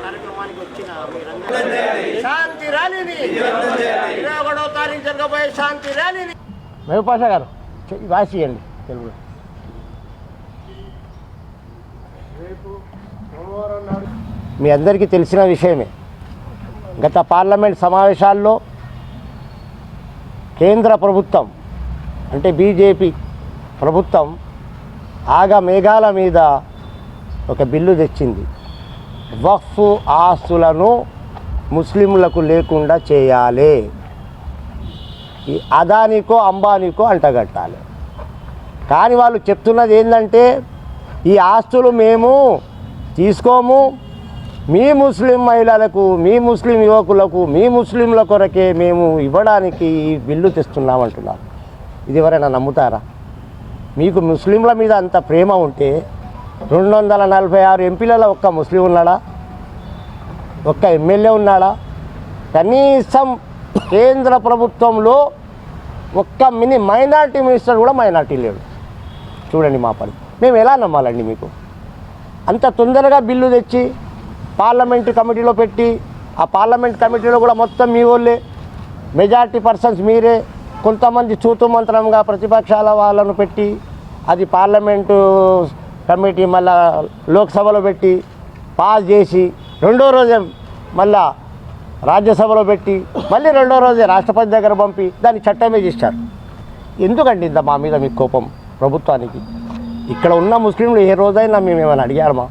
కార్యక్రమానికి వచ్చిన శాంతి ర్యాలీని ఇరవై ఒకటో తారీఖు జరగబోయే శాంతి ర్యాలీని మహపాషా గారు చె- రాసియండి తెలుగులో మీ అందరికీ తెలిసిన విషయమే. గత పార్లమెంట్ సమావేశాల్లో కేంద్ర ప్రభుత్వం అంటే బీజేపీ ప్రభుత్వం ఆగ మేఘాల మీద ఒక బిల్లు తెచ్చింది. వఫ్ ఆస్తులను ముస్లింలకు లేకుండా చేయాలి. ఈ అదానికో అంబానీకో అంటగట్టాలి. కానీ వాళ్ళు చెప్తున్నది ఏంటంటే ఈ ఆస్తులు మేము తీసుకోము. మీ ముస్లిం మహిళలకు మీ ముస్లిం యువకులకు మీ ముస్లింల కొరకే మేము ఇవ్వడానికి ఈ బిల్లు తెస్తున్నామంటున్నారు. ఇది ఎవరైనా నమ్ముతారా? మీకు ముస్లింల మీద అంత ప్రేమ ఉంటే రెండు వందల నలభై ఆరు ఎంపీలలో ఒక్క ముస్లిం ఉన్నాడా? ఒక్క ఎమ్మెల్యే ఉన్నాడా? కనీసం కేంద్ర ప్రభుత్వంలో ఒక్క మినీ మైనార్టీ మినిస్టర్ కూడా మైనార్టీ లేడు. చూడండి మా పని మేము ఎలా నమ్మాలండి మీకు? అంత తొందరగా బిల్లు తెచ్చి పార్లమెంట్ కమిటీలో పెట్టి ఆ పార్లమెంట్ కమిటీలో కూడా మొత్తం మీ వాళ్ళే మెజార్టీ పర్సన్స్ మీరే. కొంతమంది చూతుమంత్రంగా ప్రతిపక్షాల వాళ్ళను పెట్టి అది పార్లమెంటు కమిటీ మళ్ళా లోక్సభలో పెట్టి పాస్ చేసి రెండో రోజే మళ్ళా రాజ్యసభలో పెట్టి మళ్ళీ రెండో రోజే రాష్ట్రపతి దగ్గర పంపి దాన్ని చట్టమే చేశారు. ఎందుకండి ఇంత మా మీద మీ కోపం ప్రభుత్వానికి? ఇక్కడ ఉన్న ముస్లింలు ఏ రోజైనా మేము ఏమైనా అడిగారమా?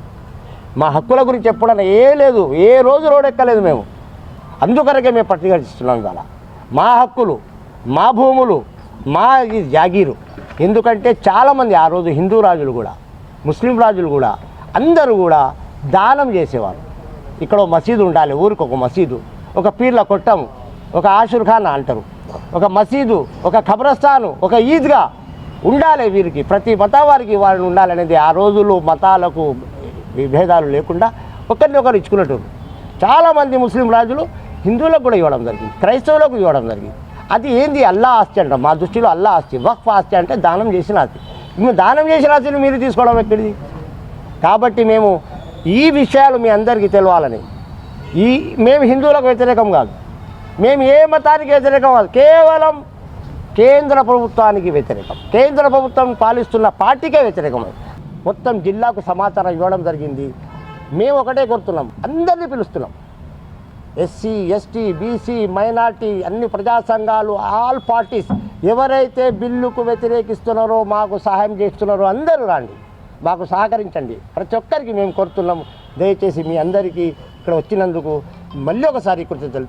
మా హక్కుల గురించి ఎప్పుడైనా ఏ లేదు ఏ రోజు రోడ్ ఎక్కలేదు మేము. అందుకొరకే మేము ప్రతిఘటిస్తున్నాం ఇవాళ. మా హక్కులు మా భూములు మా జాగీరు ఎందుకంటే చాలామంది ఆ రోజు హిందూ రాజులు కూడా ముస్లిం రాజులు కూడా అందరూ కూడా దానం చేసేవారు. ఇక్కడ మసీదు ఉండాలి ఊరికి ఒక మసీదు. ఒక పీర్ల కొట్టం ఒక ఆషుర్ఖానా అంటారు. ఒక మసీదు ఒక ఖబరస్థాను ఒక ఈద్గా ఉండాలి వీరికి. ప్రతి మతం వారికి వారిని ఉండాలనేది ఆ రోజుల్లో మతాలకు విభేదాలు లేకుండా ఒకరిని ఒకరు ఇచ్చుకున్నట్టు. చాలామంది ముస్లిం రాజులు హిందువులకు కూడా ఇవ్వడం జరిగింది క్రైస్తవులకు ఇవ్వడం జరిగింది. అది ఏంది? అల్లా ఆస్తి అంట మా దృష్టిలో అల్లా ఆస్తి. వక్ఫ్ ఆస్తి అంటే దానం చేసిన ఆస్తి. మేము దానం చేసిన ఆస్తిని మీరు తీసుకోవడం ఎక్కడిది? కాబట్టి మేము ఈ విషయాలు మీ అందరికీ తెలవాలని. ఈ మేము హిందువులకు వ్యతిరేకం కాదు. మేము ఏ మతానికి వ్యతిరేకం కాదు. కేవలం కేంద్ర ప్రభుత్వానికి వ్యతిరేకం. కేంద్ర ప్రభుత్వం పాలిస్తున్న పార్టీకే వ్యతిరేకం మొత్తం జిల్లాకు సమాచారం ఇవ్వడం జరిగింది. మేము ఒకటే కోరుతున్నాం. అందరినీ పిలుస్తున్నాం. ఎస్సీ ఎస్టీ బీసీ మైనార్టీ అన్ని ప్రజా సంఘాలు ఆల్ పార్టీస్ ఎవరైతే బిల్లుకు వ్యతిరేకిస్తున్నారో మాకు సహాయం చేస్తున్నారో అందరూ రండి. మాకు సహకరించండి. ప్రతి ఒక్కరికి మేము కోరుతున్నాం దయచేసి మీ అందరికీ ఇక్కడ వచ్చినందుకు మళ్ళీ ఒకసారి కృతజ్ఞతలు.